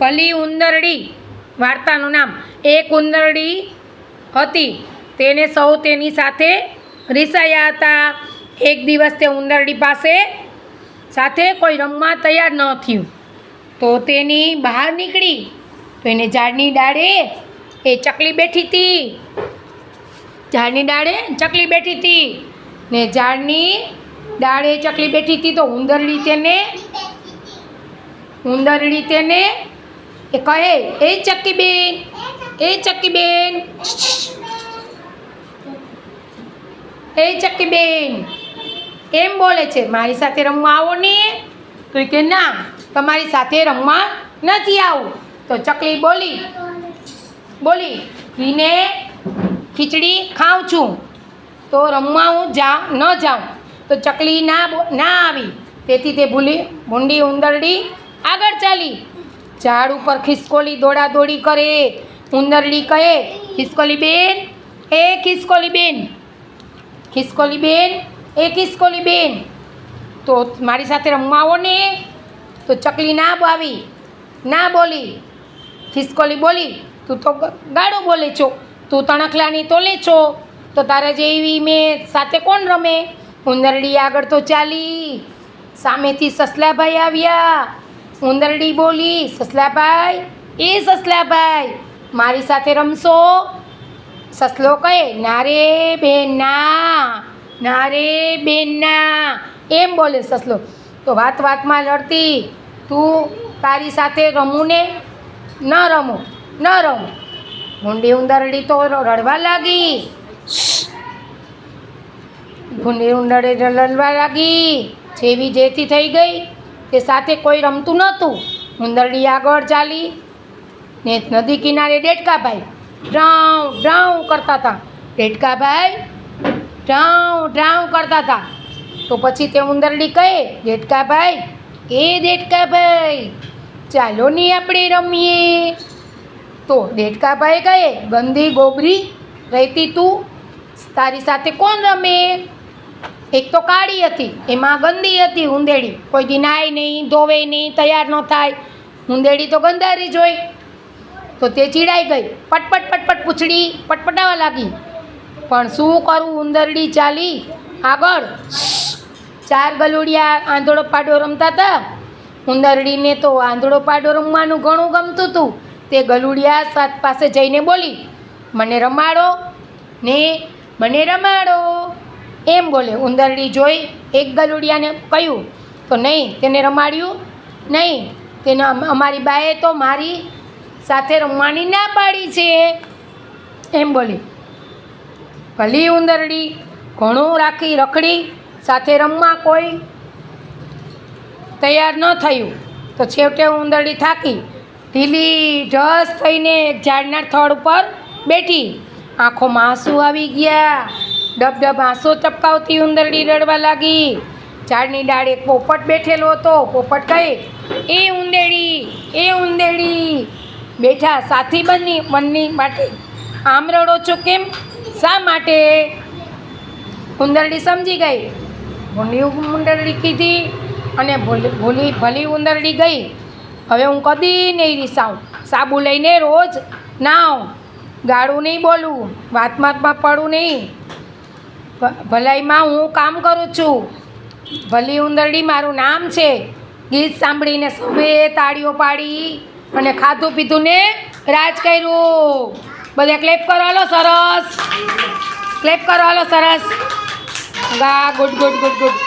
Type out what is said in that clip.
ભલી ઉંદરડી, વાર્તાનું નામ. એક ઉંદરડી હતી. તેને સૌ તેની સાથે રીસાયા હતા. એક દિવસ તે ઉંદરડી પાસે સાથે કોઈ રમવા તૈયાર ન થયું. તો તેની બહાર નીકળી. તો એને ઝાડની ડાળે એ ચકલી બેઠી હતી. ઝાડની ડાળે ચકલી બેઠી હતી. ને ઝાડની ડાળે ચકલી બેઠી હતી તો ઉંદરડી તેને ઉંદરડી તેને એ કહે, એ ચક્કી બેન એ ચક્કી બેન એ ચક્કી બેન એમ બોલે છે, મારી સાથે રમવા આવો ને. તો કે, ના, તમારી સાથે રમવા નથી આવું. તો ચકલી બોલી બોલી ઘીને ખીચડી ખાઉં છું, તો રમવા હું જા, ન જાઉં. તો ચકલી ના ના આવી. તેથી તે ભૂલી, ભૂંડી ઉંદરડી આગળ ચાલી. ઝાડ ઉપર ખિસકોલી દોડાદોડી કરે. ઉંદરડી કહે, ખિસકોલી બેન, એ ખિસકોલી બેન ખિસકોલી બેન, એ ખિસકોલી બેન. તો મારી સાથે રમવા આવો ને. તો ચકલી ના આવી ના બોલી. ખિસકોલી બોલી, તું તો ગાળો બોલે છો, તું તણખલાની તોલે છો. તો તારા જેવી મેં સાથે કોણ રમે? ઉંદરડી આગળ તો ચાલી. સામેથી સસલાભાઈ આવ્યા. ઉંદરડી બોલી, સસલાભાઈ, એ સસલાભાઈ, મારી સાથે રમશો? સસલો કહે, ના રે બેન, ના રે બેન એમ બોલે સસલો. તો વાત વાતમાં લડતી, તું તારી સાથે રમું ને ન રમું ન રમું. ભૂંડી ઉંદરડી તો રડવા લાગી. ભૂંડી ઉંદરડી રડવા લાગી. જેવી જેથી થઈ ગઈ તે સાથે કોઈ રમતું નહોતું. ઉંદરડી આગળ ચાલી ને નદી કિનારે ડેટકાભાઈ ડ્રાઉ ડ્રાઉ કરતા હતા. ડેટકાભાઈ ડ્રાઉ ડ્રાઉ કરતા હતા. તો પછી તે ઉંદરડી કહે ડેટકાભાઈ એ ડેટકાભાઈ ચાલો ને આપણે રમીએ. તો ડેટકાભાઈ કહે, ગંદી ગોબરી રહેતી તું, તારી સાથે કોણ રમે? એક તો કાળી હતી, એમાં ગંદી હતી ઉંદેડી. કોઈ દી નાય નહીં, ધોવે નહીં, તૈયાર ન થાય. ઉંદેડી તો ગંદારી જોઈ. તો તે ચીડાઈ ગઈ. પટપટ પટપટ પૂછડી પટપટાવા લાગી. પણ શું કરું ઉંદરડી ચાલી? આગળ. ચાર ગલુડિયા આંધળો પાડો રમતા હતા. ઉંદરડીને તો આંધળો પાડો રમવાનું ઘણું ગમતું હતું. તે ગલુડિયા સાત પાસે જઈને બોલી, મને રમાડો. ને? મને રમાડો. એમ બોલે. ઉંદરડી જોઈ એક ગલુડિયાને કહ્યું, તો નહીં, તેને રમાડ્યું નહીં. તેને અમારી બાએ તો મારી સાથે રમવાની ના પાડી છે. એમ બોલી. ભલી ઉંદરડી, ઘણું રાખી રખડી, સાથે રમવા કોઈ તૈયાર ન થયું. તો છેવટે ઉંદરડી થાકી. ઢીલી ઢસ થઈને એક ઝાડના થડ ઉપર બેઠી. આંખોમાં આંસુ આવી ગયા. ડબ ડબ આંસુ ચપકાવતી ઉંદરડી રડવા લાગી. ઝાડની ડાળ એક પોપટ બેઠેલો હતો. પોપટ કહે, એ ઉંદેડી એ ઉંદેડી. બેઠા સાથી બની મનની માટે આમ રડો છો કેમ? શા માટે? ઉંદરડી સમજી ગઈ. ભૂલી ઉંદરડી કીધી અને ભૂલી ભૂલી ઉંદરડી ગઈ. હવે હું કદી નહીં રીસાઉં સાબુ લઈને રોજ નાવ. ગાળું નહીં બોલું. વાતમાં પડું નહીં. ભલાઈમાં હું કામ કરું છું. ભલી ઉંદરડી મારું નામ છે. ગીત સાંભળીને સૌએ તાળીઓ પાડી અને ખાધું પીધું ને રાજ કર્યું. બધા ક્લેપ કરો, હાલો, સરસ. ક્લેપ કરો, હાલો, સરસ. ગા, ગુડ ગુડ ગુડ ગુડ.